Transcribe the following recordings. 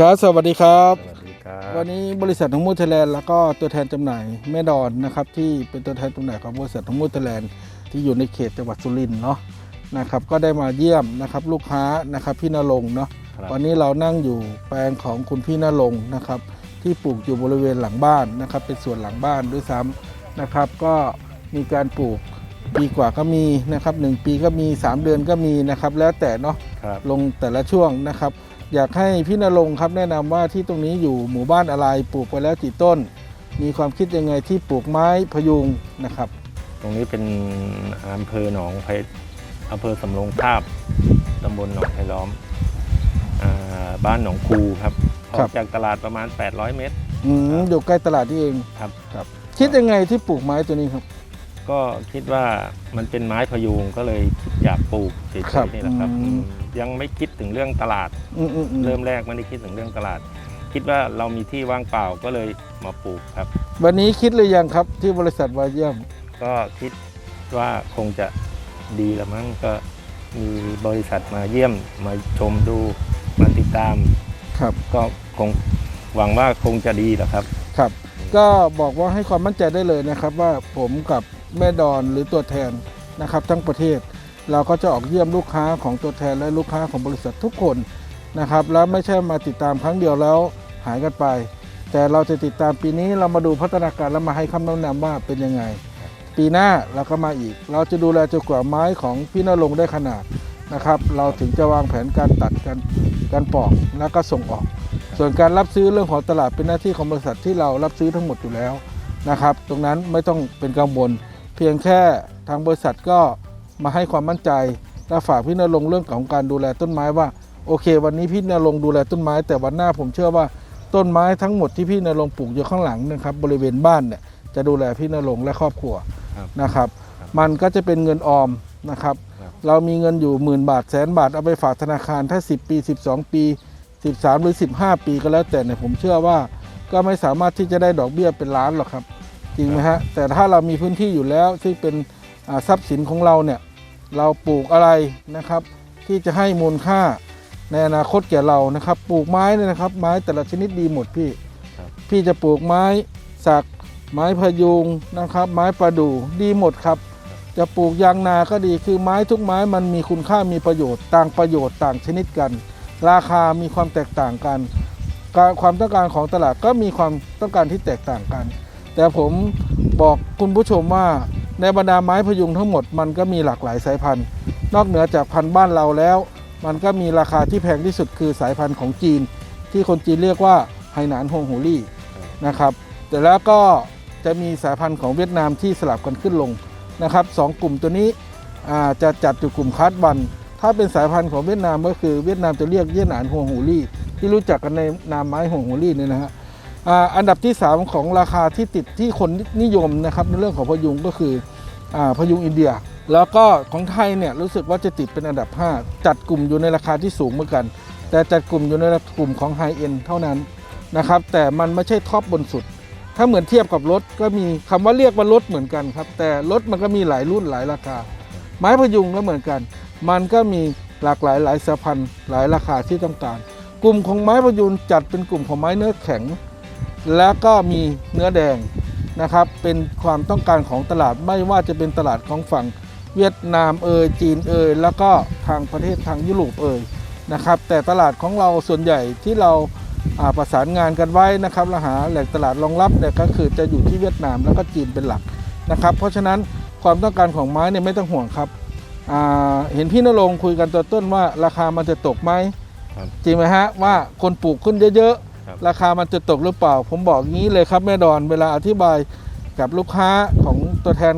ครับ สวัสดีครับ สวัสดีครับ วันนี้บริษัททงมูไทยแลนด์แล้วก็ตัวแทนจำหน่ายแม่ดอนนะครับ ที่เป็นตัวแทนจำหน่ายของบริษัททงมูไทยแลนด์ที่อยู่ในเขตจังหวัดสุรินทร์เนาะนะครับก็ได้มาเยี่ยมนะครับลูกค้านะครับพี่นรงค์เนาะครับวันนี้เรานั่งอยู่แปลงของคุณพี่นรงค์นะครับที่ปลูกอยู่บริเวณหลังบ้านนะครับเป็นส่วนหลังบ้านด้วยซ้ำนะครับ ก็มีการปลูกปีกว่าก็มีนะครับหนึ่งปีก็มี 3 เดือนก็มีนะครับ แล้วแต่เนาะครับลงแต่ละช่วงนะครับ อยากให้พี่นรงค์ครับแนะนำว่าที่ตรงนี้อยู่หมู่บ้านอะไรปลูกไปแล้วกี่ต้น มีความคิดยังไงที่ปลูกไม้พยุงนะครับ ตรงนี้เป็นอำเภอหนองไผ่อำเภอสำโรงทาบตำบลหนองไผ่ล้อมอ่าบ้านหนองคูครับออกจากตลาดประมาณ 800 เมตรอืมอยู่ใกล้ตลาดนี่เองครับครับ คิดยังไงที่ปลูกไม้ตัวนี้ครับ ก็คิดว่ามันเป็นไม้พยุงก็เลยคิดอยากปลูกเฉยครับๆนี่แหละครับอืมอืม ยังไม่คิดถึงเรื่องตลาด อืมอืมอืมเริ่มแรกไม่ได้คิดถึงเรื่องตลาด คิดว่าเรามีที่ว่างเปล่าก็เลยมาปลูกครับ วันนี้คิดหรือยังครับที่บริษัทวาเยี่ยม ก็คิดว่าคงจะดีละมั้งก็มีบริษัทมาเยี่ยมมาชมดูมาติดตาม ครับ ก็คงหวังว่าคงจะดีแหละครับ ครับ ก็บอกว่าให้ความมั่นใจได้เลยนะครับว่าผมกับแม่ดอนหรือตัวแทนนะครับทั้งประเทศ เราก็จะออกเยี่ยมลูกค้าของตัวแทนและลูกค้าของบริษัททุกคนนะครับ แล้วไม่ใช่มาติดตามครั้งเดียวแล้วหายกันไป แต่เราจะติดตามปีนี้เรามาดูพัฒนาการแล้วมาให้คำแนะนำว่าเป็นยังไง ปีหน้าเราก็มาอีก เราจะดูแลจนกว่าไม้ของพี่นรงค์ได้ขนาดนะครับ เราถึงจะวางแผนการตัดการการปอกแล้วก็ส่งออก ส่วนการรับซื้อเรื่องของตลาดเป็นหน้าที่ของบริษัทที่เรารับซื้อทั้งหมดอยู่แล้วนะครับ ตรงนั้นไม่ต้องเป็นกังวลเพียงแค่ทางบริษัทก็ มาให้ความมั่นใจและฝากพี่นรงค์เรื่องของการดูแลต้นไม้ว่า โอเค วันนี้พี่นรงค์ดูแลต้นไม้ แต่วันหน้าผมเชื่อว่าต้นไม้ทั้งหมดที่พี่นรงค์ปลูกอยู่ข้างหลังนะครับบริเวณบ้านเนี่ยจะดูแลพี่นรงค์และครอบครัวครับนะครับครับ มันก็จะเป็นเงินออมนะครับครับ เรามีเงินอยู่หมื่นบาทแสนบาทเอาไปฝากธนาคารถ้า 10 ปี 12 ปี 13 หรือ 15 ปีก็แล้วแต่เนี่ยผมเชื่อว่าก็ไม่สามารถที่จะได้ดอกเบี้ยเป็นล้านหรอกครับ จริงไหมฮะแต่ถ้าเรามีพื้นที่อยู่แล้วซึ่งเป็นอ่าทรัพย์สินของเราเนี่ย เราปลูกอะไรนะครับ ที่จะให้มูลค่าในอนาคตแก่เรานะครับ ปลูกไม้เนี่ยนะครับ ไม้แต่ละชนิดดีหมดพี่ครับพี่จะปลูกไม้สัก ไม้พะยุงนะครับ ไม้ประดู่ดีหมดครับ จะปลูกยางนาก็ดีคือไม้ทุกไม้มันมีคุณค่ามีประโยชน์ ต่างประโยชน์ต่างชนิดกัน ราคามีความแตกต่างกันการความต้องการของตลาดก็มีความต้องการที่แตกต่างกัน แต่ผมบอกคุณผู้ชมว่า ในบรรดาไม้พยุงทั้งหมดมันก็มีหลากหลายสายพันธุ์ นอกเหนือจากพันธุ์บ้านเราแล้ว มันก็มีราคาที่แพงที่สุดคือสายพันธุ์ของจีน ที่คนจีนเรียกว่าไหหนานฮงหูลี่นะครับแต่แล้วก็จะมีสายพันธุ์ของเวียดนามที่สลับกันขึ้นลงนะครับสองกลุ่มตัวนี้จะจัดอยู่กลุ่มคัสบัน ถ้าเป็นสายพันธุ์ของเวียดนามก็คือเวียดนามจะเรียกเยี่ยหนานฮวงหูลี่ที่รู้จักกันในนามไม้ฮวงหูลี่เนี่ยนะฮะ อันดับที่ 3 ของราคาที่ติดที่คนนิยมนะครับในเรื่องของพยุงก็คืออพยุงอินเดีย แล้วก็ของไทยเนี่ยรู้สึกว่าจะติดเป็นอันดับ 5 จัดกลุ่มอยู่ในราคาที่สูงเหมือนกัน แต่จัดกลุ่มอยู่ในกลุ่มของไฮเอ็นเท่านั้นนะครับแต่มันไม่ใช่ท็อปบนสุด ถ้าเหมือนเทียบกับรถก็มีคำว่าเรียกว่ารถเหมือนกันครับแต่รถมันก็มีหลายรุ่นหลายราคา ไม้พยุงก็เหมือนกัน มันก็มีหลากหลายหลายสายพันธุ์หลายราคาที่ต้องการ กลุ่มของไม้พยุงจัดเป็นกลุ่มของไม้เนื้อแข็ง แล้วก็มีเนื้อแดงนะครับ เป็นความต้องการของตลาดไม่ว่าจะเป็นตลาดของฝั่งเวียดนามเอยจีนเอยแล้วก็ทางประเทศทางยุโรปเอยนะครับ แต่ตลาดของเราส่วนใหญ่ที่เราอ่าประสานงานกันไว้นะครับและหาแหล่งตลาดรองรับเนี่ยก็คือจะอยู่ที่เวียดนามแล้วก็จีนเป็นหลักนะครับ เพราะฉะนั้นความต้องการของไม้เนี่ยไม่ต้องห่วงครับอ่าเห็นพี่นรงค์คุยกันตัวต้นว่าราคามันจะตกไหมครับจริงไหมฮะว่าคนปลูกขึ้นเยอะ ครับๆราคามันจะตกหรือเปล่า ผมบอกงี้เลยครับแม่ดอนเวลาอธิบายกับลูกค้าของตัวแทน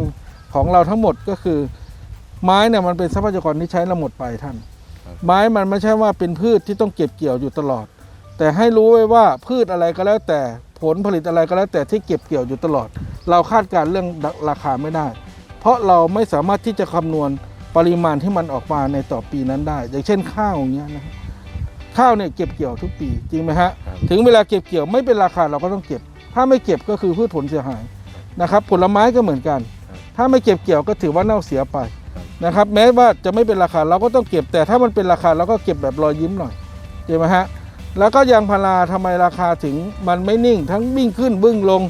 ของเราทั้งหมดก็คือ ไม้เนี่ยมันเป็นทรัพยากรที่ใช้เราหมดไปท่าน ครับไม้มันไม่ใช่ว่าเป็นพืชที่ต้องเก็บเกี่ยวอยู่ตลอด แต่ให้รู้ไว้ว่าพืชอะไรก็แล้วแต่ผลผลิตอะไรก็แล้วแต่ที่เก็บเกี่ยวอยู่ตลอด เราคาดการณ์เรื่องราคาไม่ได้ เพราะเราไม่สามารถที่จะคำนวณปริมาณที่มันออกมาในต่อปีนั้นได้ อย่างเช่นข้าวอย่างเงี้ยนะครับ ข้าวเนี่ยเก็บเกี่ยวทุกปีจริงไหมฮะครับถึงเวลาเก็บเกี่ยวไม่เป็นราคาเราก็ต้องเก็บ ถ้าไม่เก็บก็คือพืชผลเสียหายนะครับผลไม้ก็เหมือนกัน ถ้าไม่เก็บเกี่ยวก็ถือว่าเน่าเสียไปนะครับแม้ว่าจะไม่เป็นราคาเราก็ต้องเก็บแต่ถ้ามันเป็นราคาเราก็เก็บแบบรอยยิ้มหน่อยใช่ไหมฮะแล้วก็ยางพาราทำไมราคาถึงมันไม่นิ่ง ทั้งวิ่งขึ้นบึ้งลง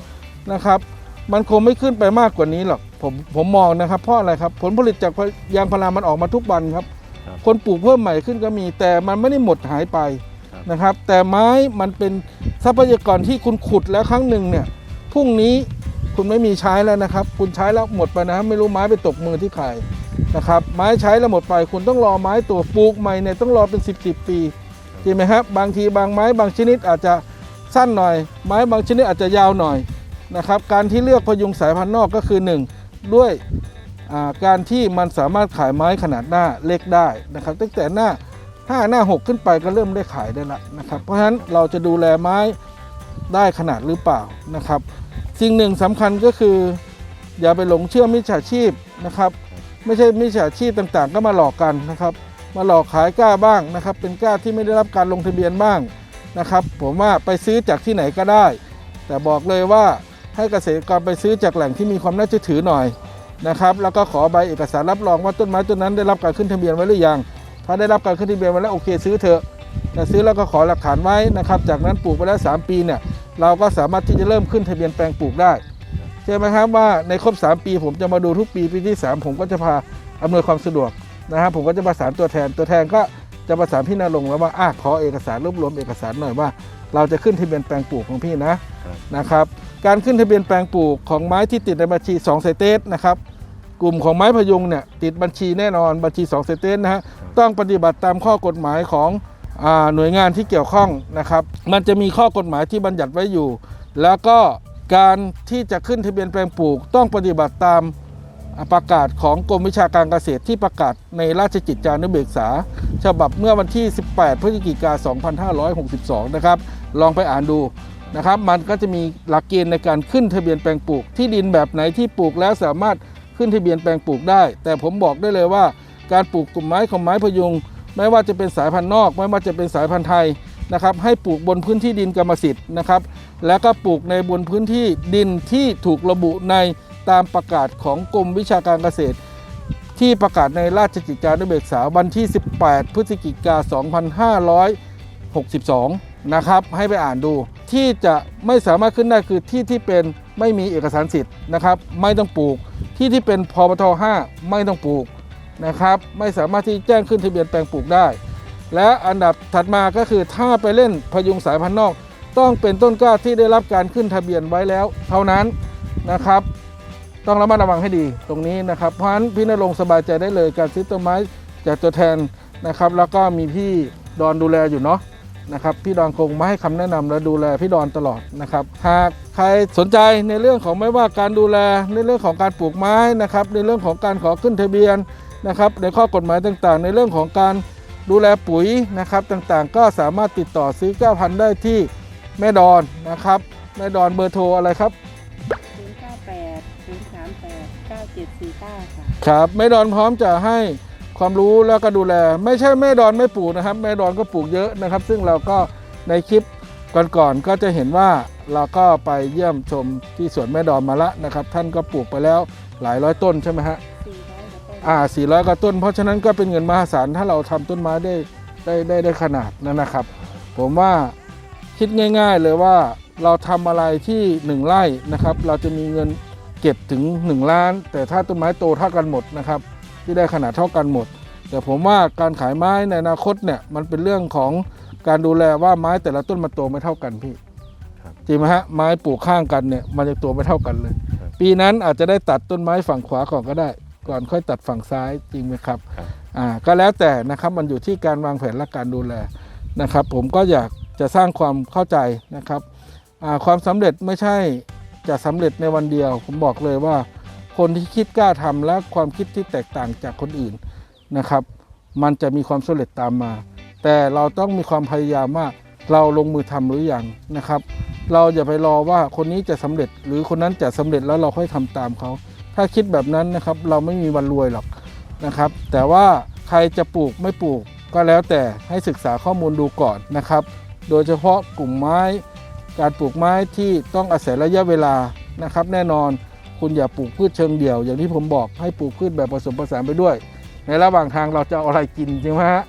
นะครับ มันคงไม่ขึ้นไปมากกว่านี้หรอกผมผมมองนะครับเพราะอะไรครับผลผลิตจากยางพารามันออกมาทุกวันครับ ครับคนปลูกเพิ่มใหม่ขึ้นก็มีแต่มันไม่ได้หมดหายไปครับ นะครับ แต่ไม้มันเป็นทรัพยากรที่คุณขุดแล้วครั้งหนึ่งเนี่ยพรุ่งนี้คุณไม่มีใช้แล้วนะครับ คุณใช้แล้วหมดไปนะครับไม่รู้ไม้ไปตกมือที่ใครนะครับไม้ใช้แล้วหมดไป คุณต้องรอไม้ตัวปลูกใหม่เนี่ยต้องรอเป็น 10บสปี จริงไหมครับ บางทีบางไม้บางชนิดอาจจะสั้นหน่อย ไม้บางชนิดอาจจะยาวหน่อยนะครับการที่เลือกพยุงสายพันธุ์นอกก็คือ 1 ด้วยอ่า การที่มันสามารถขายไม้ขนาดหน้าเล็กได้นะครับ ตั้งแต่หน้าห้าหน้าหกขึ้นไปก็เริ่มได้ขายได้ละนะครับ เพราะฉะนั้นเราจะดูแลไม้ได้ขนาดหรือเปล่านะครับ สิ่งหนึ่งสำคัญก็คือ อย่าไปหลงเชื่อมิจฉาชีพนะครับ ไม่ใช่มิจฉาชีพต่างๆ ก็มาหลอกกันนะครับ มาหลอกขายกล้าบ้างนะครับ เป็นกล้าที่ไม่ได้รับการลงทะเบียนบ้างนะครับ ผมว่าไปซื้อจากที่ไหนก็ได้ แต่บอกเลยว่าให้เกษตรกรไปซื้อจากแหล่งที่มีความน่าเชื่อถือหน่อย นะครับแล้วก็ขอใบเอกสารรับรองว่าต้นไม้ต้นนั้นได้รับการขึ้นทะเบียนไว้หรือยัง ถ้าได้รับการขึ้นทะเบียนไว้แล้วโอเคซื้อเถอะแต่ซื้อแล้วก็ขอหลักฐานไว้นะครับ จากนั้นปลูกไปแล้ว 3 ปีเนี่ยเราก็สามารถที่จะเริ่มขึ้นทะเบียนแปลงปลูกได้ใช่ไหมครับว่าในครบ 3 ปีผมจะมาดูทุกปีปีที่ 3 ผมก็จะพาอำนวยความสะดวกนะครับผมก็จะประสานตัวแทนตัวแทนก็จะประสานพี่นาลงค์แล้วว่าอะขอเอกสารรวบรวมเอกสารหน่อยว่า เราจะขึ้นทะเบียนแปลงปลูกของพี่นะครับนะครับ การขึ้นทะเบียนแปลงปลูกของไม้ที่ติดในบัญชี2ไซเตสนะครับ กลุ่มของไม้พยุงเนี่ยติดบัญชีแน่นอนบัญชี2เซเตนนะฮะต้องปฏิบัติตามข้อกฎหมายของอาหน่วยงานที่เกี่ยวข้องนะครับ มันจะมีข้อกฎหมายที่บัญญัติไว้อยู่ แล้วก็การที่จะขึ้นทะเบียนแปลงปลูก ต้องปฏิบัติตามประกาศของกรมวิชาการเกษตรที่ประกาศในราชกิจจานุเบกษา ฉบับเมื่อวันที่ 18 พฤศจิกายน2562 นะครับ ลองไปอ่านดูนะครับ มันก็จะมีหลักเกณฑ์ในการขึ้นทะเบียนแปลงปลูก ที่ดินแบบไหนที่ปลูกแล้วสามารถ ขึ้นทะเบียนแปลงปลูกได้ แต่ผมบอกได้เลยว่า การปลูกกลุ่มไม้ของไม้พยุงไม่ว่าจะเป็นสายพันธุ์นอก ไม่ว่าจะเป็นสายพันธุ์ไทยนะครับให้ปลูกบนพื้นที่ดินกรรมสิทธิ์นะครับ แล้วก็ปลูกในบนพื้นที่ดินที่ถูกระบุในตามประกาศของกรมวิชาการเกษตร ที่ประกาศในราชกิจจานุเบกษาวันที่ 18 พฤศจิกา 2562 นะครับ ให้ไปอ่านดู ที่จะไม่สามารถขึ้นได้คือที่ที่เป็นไม่มีเอกสารสิทธิ์นะครับ ไม่ต้องปลูก ที่ที่เป็นพปท5ไม่ต้องปลูกนะครับ ไม่สามารถที่แจ้งขึ้นทะเบียนแปลงปลูกได้ และอันดับถัดมาก็คือถ้าไปเล่นพยุงสายพันธุ์นอก ต้องเป็นต้นกล้าที่ได้รับการขึ้นทะเบียนไว้แล้ว เท่านั้นนะครับ ต้องระมัดระวังให้ดีตรงนี้นะครับ เพราะฉะนั้นพี่นรงสบายใจได้เลยการซื้อต้นไม้จากตัวแทนนะครับ แล้วก็มีพี่ดอนดูแลอยู่เนาะ นะครับพี่ดอนคงมาให้คำแนะนำและดูแลพี่ดอนตลอดนะครับหากใครสนใจในเรื่องของไม่ว่าการดูแลในเรื่องของการปลูกไม้นะครับในเรื่องของการขอขึ้นทะเบียนนะครับในข้อกฎหมายต่างๆ ในเรื่องของการดูแลปุ๋ยนะครับต่างๆ ก็สามารถติดต่อซื้อ9พันได้ที่แม่ดอนนะครับแม่ดอนเบอร์โทรอะไรครับ098 038 9749ค่ะครับแม่ดอนพร้อมจะให้ ความรู้แล้วก็ดูแล ไม่ใช่แม่ดอนไม่ปลูกนะครับ แม่ดอนก็ปลูกเยอะนะครับ ซึ่งเราก็ในคลิปก่อนๆก็จะเห็นว่าเราก็ไปเยี่ยมชมที่สวนแม่ดอนมาละนะครับ ท่านก็ปลูกไปแล้วหลายร้อยต้นใช่ไหมฮะ400กว่าต้นอ่า400กว่าต้น เพราะฉะนั้นก็เป็นเงินมหาศาลถ้าเราทำต้นไม้ได้ได้ได้ได้ขนาดนั้นนะครับ ผมว่าคิดง่าย ๆ เลยว่าเราทำอะไรที่ 1 ไร่นะครับ เราจะมีเงินเก็บถึง 1 ล้าน แต่ถ้าต้นไม้โตเท่ากันหมดนะครับ ที่ได้ขนาดเท่ากันหมด แต่ผมว่าการขายไม้ในอนาคตเนี่ยมันเป็นเรื่องของการดูแลว่าไม้แต่ละต้นมันโตไม่เท่ากันพี่ครับจริงไหมฮะไม้ปลูกข้างกันเนี่ยมันจะโตไม่เท่ากันเลยครับปีนั้นอาจจะได้ตัดต้นไม้ฝั่งขวาก่อนก็ได้ ก่อนค่อยตัดฝั่งซ้ายจริงไหมครับครับอ่าก็แล้วแต่นะครับมันอยู่ที่การวางแผนและการดูแลนะครับ ผมก็อยากจะสร้างความเข้าใจนะครับอ่าความสำเร็จไม่ใช่จะสำเร็จในวันเดียว ผมบอกเลยว่า คนที่คิดกล้าทำและความคิดที่แตกต่างจากคนอื่นนะครับ มันจะมีความสำเร็จตามมา แต่เราต้องมีความพยายามว่าเราลงมือทำหรืออยังนะครับ เราอย่าไปรอว่าคนนี้จะสำเร็จ หรือคนนั้นจะสำเร็จแล้วเราค่อยทำตามเขา ถ้าคิดแบบนั้นนะครับ เราไม่มีวันรวยหรอกนะครับ แต่ว่าใครจะปลูกไม่ปลูกก็แล้วแต่ให้ศึกษาข้อมูลดูก่อนนะครับ โดยเฉพาะกลุ่มไม้ การปลูกไม้ที่ต้องอาศัยระยะเวลานะครับ แน่นอน คุณอย่าปลูกพืชเชิงเดี่ยว อย่างที่ผมบอกให้ปลูกพืชแบบผสมผสานไปด้วย ในระหว่างทางเราจะเอาอะไรกินจริงไหมฮะ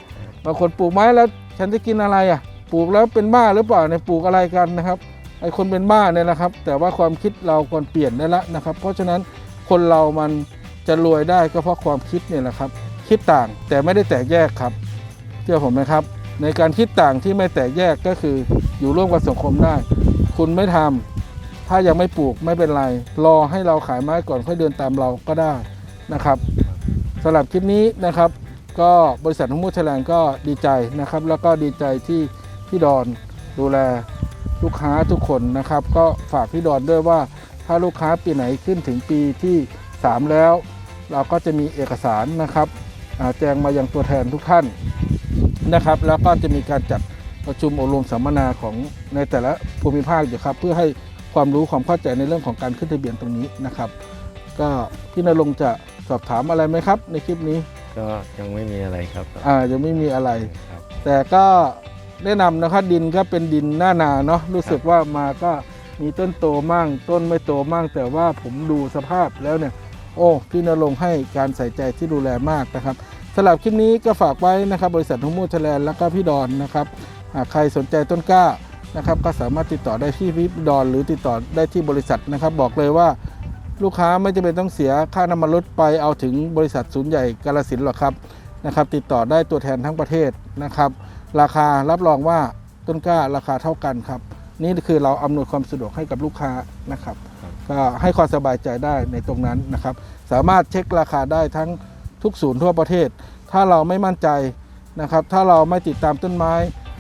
บางคนปลูกไม้แล้วฉันจะกินอะไรอะปลูกแล้วเป็นบ้าหรือเปล่าเนี่ยปลูกอะไรกันนะครับไอคนเป็นบ้าเนี่ยนะครับ แต่ว่าความคิดเราควรเปลี่ยนได้ละนะครับ เพราะฉะนั้นคนเรามันจะรวยได้ก็เพราะความคิดเนี่ยแหละครับ คิดต่างแต่ไม่ได้แตกแยกครับเชื่อผมไหมครับ ในการคิดต่างที่ไม่แตกแยกก็คืออยู่ร่วมกับสังคมได้ คุณไม่ทำ ถ้ายังไม่ปลูกไม่เป็นไร รอให้เราขายไม้ก่อนค่อยเดินตามเราก็ได้นะครับสำหรับคลิปนี้นะครับ ก็บริษัททุ่งมูชแลนก็ดีใจนะครับ แล้วก็ดีใจที่พี่ดอนดูแลลูกค้าทุกคนนะครับ ก็ฝากพี่ดอนด้วยว่าถ้าลูกค้าปีไหนขึ้นถึงปีที่ 3 แล้ว เราก็จะมีเอกสารนะครับแจ้งมายังตัวแทนทุกท่านนะครับ แล้วก็จะมีการจัดประชุมอบรมสัมมนาของในแต่ละภูมิภาคอยู่ครับ เพื่อให้ ความรู้ความเข้าใจในเรื่องของการขึ้นทะเบียนตรงนี้นะครับ ก็พี่นรงค์จะสอบถามอะไรไหมครับ ในคลิปนี้ก็ยังไม่มีอะไรครับอ่ายังไม่มีอะไร ครับ แต่ก็แนะนำนะครับดินก็เป็นดินหน้านาเนาะรู้สึกว่ามาก็มีต้นโตมั่งต้นไม่โตมั่ง แต่ว่าผมดูสภาพแล้วเนี่ย โอ้พี่นรงค์ให้การใส่ใจที่ดูแลมากนะครับสำหรับคลิปนี้ก็ฝากไว้นะครับ บริษัททุ่งมูชแลนด์แล้วก็พี่ดอนนะครับหากใครสนใจต้นกล้า นะครับก็สามารถติดต่อได้ที่พี่ดอนหรือติดต่อได้ที่บริษัทนะครับ บอกเลยว่าลูกค้าไม่จำเป็นต้องเสียค่าน้ำมันรถไปเอาถึงบริษัทศูนย์ใหญ่กาลสินหรอกครับนะครับ ติดต่อได้ตัวแทนทั้งประเทศนะครับ ราคารับรองว่าต้นกล้าราคาเท่ากันครับ นี่คือเราอำนวยความสะดวกให้กับลูกค้านะครับ ก็ให้ความสบายใจได้ในตรงนั้นนะครับ สามารถเช็คราคาได้ทั้งทุกศูนย์ทั่วประเทศ ถ้าเราไม่มั่นใจนะครับ ถ้าเราไม่ติดตามต้นไม้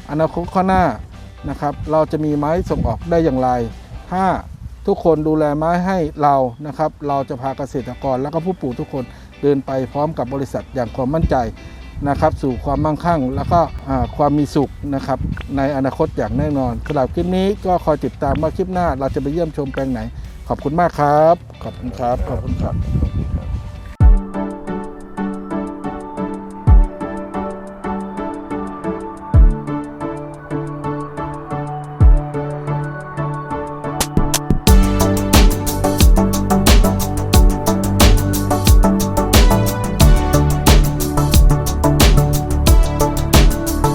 อนาคตข้างหน้า นะครับ เราจะมีไม้ส่งออกได้อย่างไร ถ้าทุกคนดูแลไม้ให้เรานะครับ เราจะพาเกษตรกรและก็ผู้ปลูกทุกคนเดินไปพร้อมกับบริษัทอย่างความมั่นใจนะครับ สู่ความมั่งคั่ง แล้วก็ความมีสุขนะครับ ในอนาคตอย่างแน่นอนสำหรับคลิปนี้ก็คอยติดตามว่าคลิปหน้า เราจะไปเยี่ยมชมแปลงไหน ขอบคุณมากครับ ขอบคุณครับ ขอบคุณครับ